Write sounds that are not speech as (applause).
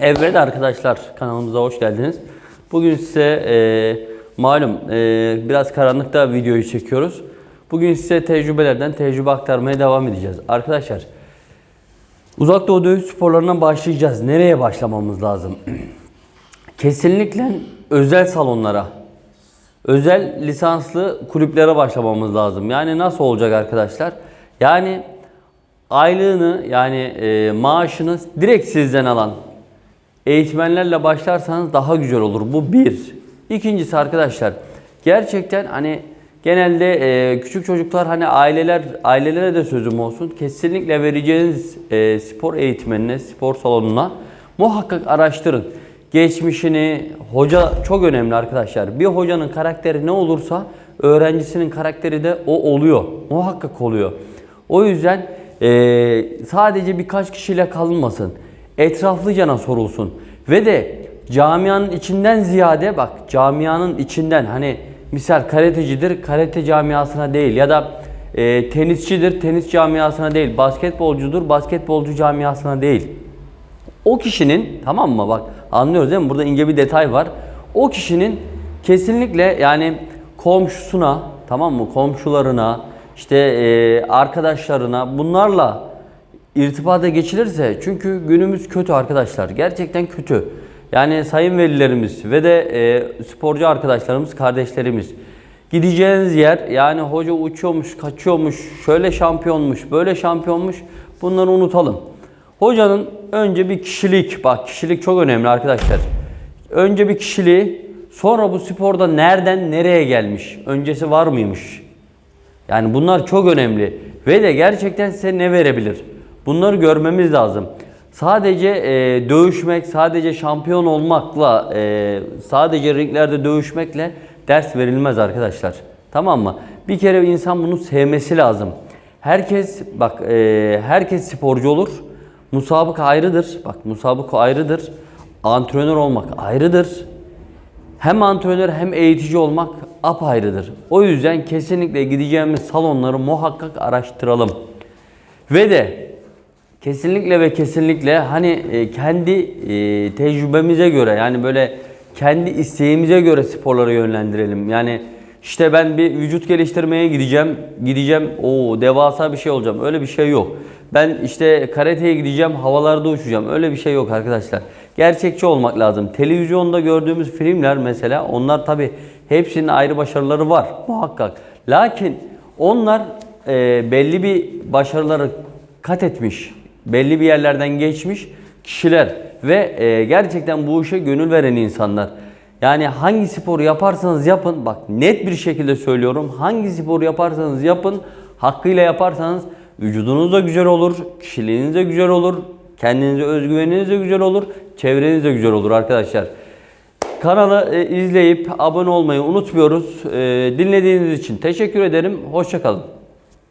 Evet arkadaşlar kanalımıza hoş geldiniz. Bugün size e, malum e, biraz karanlıkta videoyu çekiyoruz. Bugün size tecrübelerden tecrübe aktarmaya devam edeceğiz. Arkadaşlar uzak doğu dövüş sporlarına başlayacağız. Nereye başlamamız lazım? (clears throat) Kesinlikle özel salonlara, özel lisanslı kulüplere başlamamız lazım. Yani nasıl olacak arkadaşlar? Yani aylığını yani e, maaşını direkt sizden alan eğitmenlerle başlarsanız daha güzel olur. Bu bir. İkincisi arkadaşlar gerçekten hani genelde e, küçük çocuklar hani aileler ailelere de sözüm olsun. Kesinlikle vereceğiniz e, spor eğitmenine, spor salonuna muhakkak araştırın. Geçmişini, hoca çok önemli arkadaşlar. Bir hocanın karakteri ne olursa öğrencisinin karakteri de o oluyor. Muhakkak oluyor. O yüzden e, sadece birkaç kişiyle kalınmasın etraflıcana sorulsun. Ve de camianın içinden ziyade bak camianın içinden hani misal karatecidir karate camiasına değil ya da e, tenisçidir tenis camiasına değil basketbolcudur basketbolcu camiasına değil. O kişinin tamam mı bak anlıyoruz değil mi burada ince bir detay var. O kişinin kesinlikle yani komşusuna tamam mı komşularına işte e, arkadaşlarına bunlarla irtibata geçilirse çünkü günümüz kötü arkadaşlar. Gerçekten kötü. Yani sayın velilerimiz ve de e, sporcu arkadaşlarımız, kardeşlerimiz gideceğiniz yer yani hoca uçuyormuş, kaçıyormuş, şöyle şampiyonmuş, böyle şampiyonmuş bunları unutalım. Hocanın önce bir kişilik, bak kişilik çok önemli arkadaşlar. Önce bir kişiliği, sonra bu sporda nereden nereye gelmiş, öncesi var mıymış? Yani bunlar çok önemli ve de gerçekten size ne verebilir? Bunları görmemiz lazım. Sadece e, dövüşmek, sadece şampiyon olmakla, e, sadece ringlerde dövüşmekle ders verilmez arkadaşlar. Tamam mı? Bir kere insan bunu sevmesi lazım. Herkes bak e, herkes sporcu olur. Musabık ayrıdır. Bak musabık ayrıdır. Antrenör olmak ayrıdır. Hem antrenör hem eğitici olmak apayrıdır. O yüzden kesinlikle gideceğimiz salonları muhakkak araştıralım. Ve de kesinlikle ve kesinlikle hani e, kendi e, tecrübemize göre yani böyle kendi isteğimize göre sporlara yönlendirelim. Yani işte ben bir vücut geliştirmeye gideceğim. Gideceğim o devasa bir şey olacağım. Öyle bir şey yok. Ben işte karateye gideceğim, havalarda uçacağım. Öyle bir şey yok arkadaşlar. Gerçekçi olmak lazım. Televizyonda gördüğümüz filmler mesela onlar tabi hepsinin ayrı başarıları var muhakkak. Lakin onlar e, belli bir başarıları kat etmiş, belli bir yerlerden geçmiş kişiler ve e, gerçekten bu işe gönül veren insanlar. Yani hangi spor yaparsanız yapın, bak net bir şekilde söylüyorum. Hangi spor yaparsanız yapın, hakkıyla yaparsanız vücudunuz da güzel olur, kişiliğiniz de güzel olur, kendinize özgüveniniz de güzel olur, çevreniz de güzel olur arkadaşlar. Kanalı e, izleyip abone olmayı unutmuyoruz. E, dinlediğiniz için teşekkür ederim. Hoşçakalın.